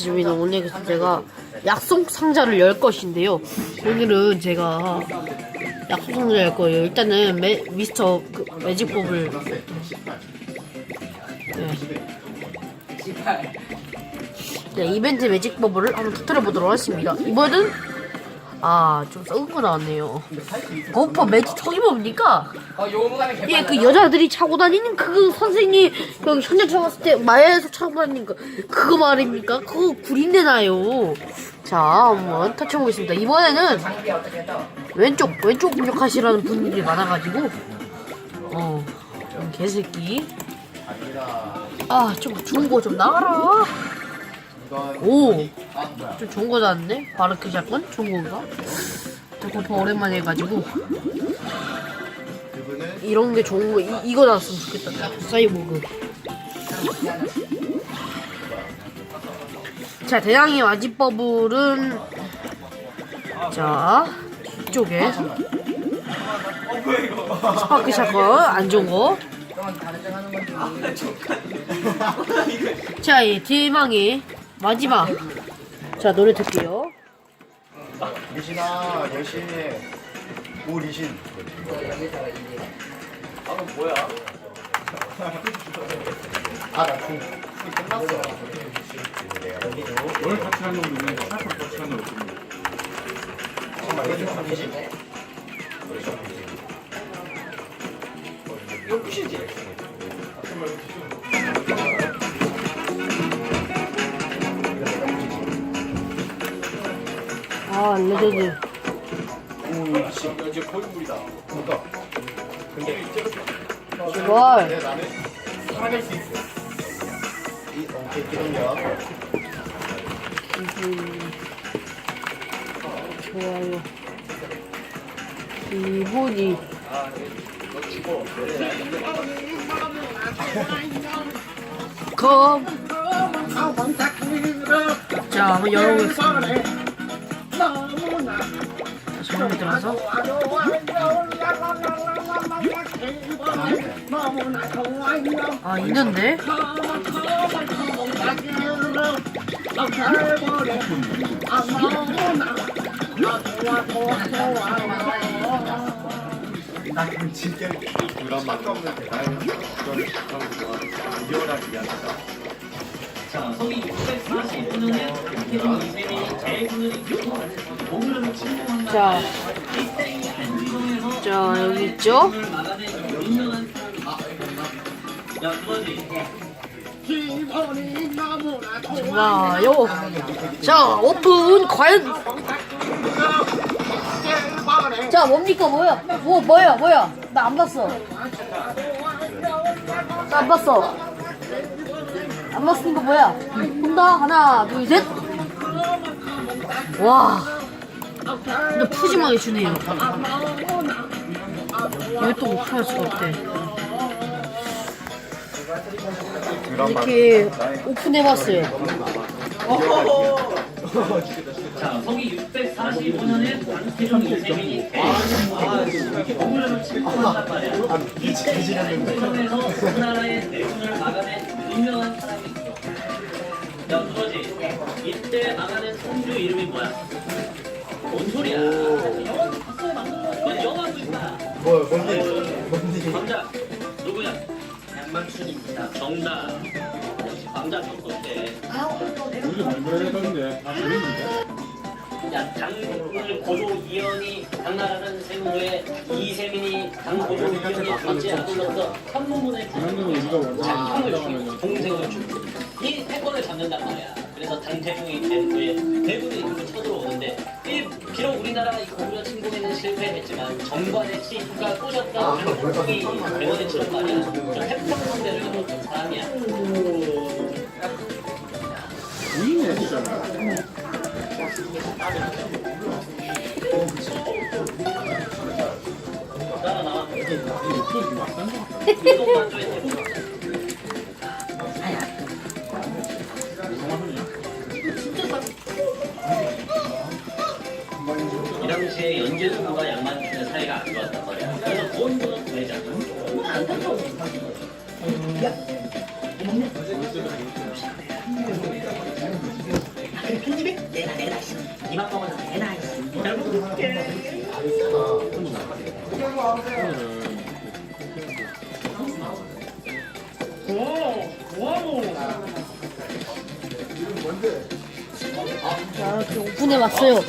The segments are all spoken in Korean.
집에는 오늘 제가 약속 상자를 열 것인데요. 오늘은 제가 약속 상자 열 거예요. 일단은 매, 미스터 그 매직법을 네. 네, 이벤트 매직버블을 한번 터뜨려 보도록 하겠습니다. 이번에는 아, 좀 썩은 거 나왔네요. 거퍼 매직 저기 뭡니까? 예, 그 여자들이 차고 다니는 그 선생님 그 현장 갔을 때 마야에서 차고 다니는 거 그거 말입니까? 그거 구린내 나요. 자, 한번 터쳐보겠습니다. 이번에는 왼쪽 왼쪽 공격하시라는 분들이 많아가지고 어좀 개새끼. 아, 좀 좋은 거 좀 나와라. 오, 좀 좋은 거 나왔네. 바르크 샷건 좋은 건가? 저 거퍼 오랜만에 해가지고. 이런 게 좋은 거 이, 이거 나왔으면 좋겠다 사이보그 자 대량의 와지버블은 자 뒤쪽에 스파크 샷건 안 좋은 거 자이 대망의 마지막. 자 노래 듣게요. 리신아 열심히 오 리신. 아나 중. 끝났어. 뭘 같이 하는 놈 있는데? 샤프 같이 하는 놈 없는데. 정말 이게 좀리 신? 아 레전드 이제 거의 물이다 그러니까. 근데 제발 근데 나는 살아갈 수 있어. 이 기동력. 음, 좋아요. 기분이 컴. 자, 열 소리 들어서 아 있는데 나 그럼 진짜 그런 맛 없는 대단히 그런 그런 거 리얼하게 미안하다. 자, 성이 645년에 김태훈 이세민 자, 자 여기 있죠. 좋아요. 자 오픈 과연. 자 뭡니까 뭐야? 뭐 뭐야 뭐야? 나 안 봤어. 나 안 봤어. 안 봤으니까 뭐야? 본다? 하나 둘 셋 와 근데 푸짐하게 주네요 또 오픈할 수가 없대 이렇게 오픈해봤어요 자, 성이 645년에 강태훈 이세민이 오늘은 침공한단 말이야. 이때 한지성에서 우리나라의 내분을 막아낸 유명한 이름이 뭐야? 뭔 소리야? 영화 봤어요, 방금. 그건 영화도 있다. 뭐 뭔데 뭔데 광자 누구야? 양만춘입니다. 정답. 광자 쳤을 때. 우리도 만들어야 되는데 다 보이는데 야, 당을 고조 이연이 당나라는 세무에 이세민이 당 고조 이연이 전체 안 불러서 한문문에 그런 우리가 원래 주고 동생을 주고 이 태권을 잡는단 말이야. 그래서 된 후에 대군이 이거 쳐들어오는데 이 비록 우리나라가 이 고구려 침공에는 실패했지만 정관의 치가 꼬셨던 한국이 대원의 치란 말이야. 사람이야. 했잖아 나가 나와. 이거 맞단 거 이것만 줘 당시에 연계수가 양만춘의 사이가 안 좋았단 말이야. 그래서 내놔 여러분 자, 이렇게 오픈해 봤어요.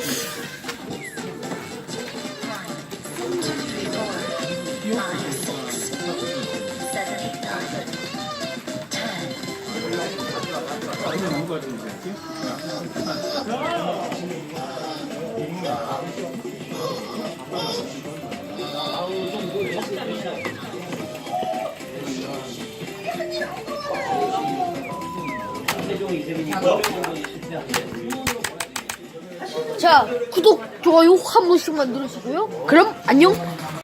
가좀 됐지? 최종 이세민이 900원 실패한데 자, 구독, 좋아요 한 번씩만 누르시고요. 그럼 안녕.